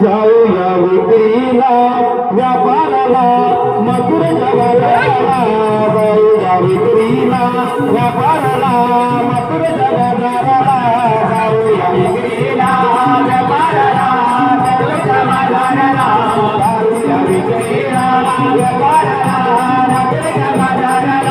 జౌరవిల వ్యాపారల మధుర జవరవిల వ్యాపారల మధుర జవరవిల వ్యాపారల మధుర జవరవిల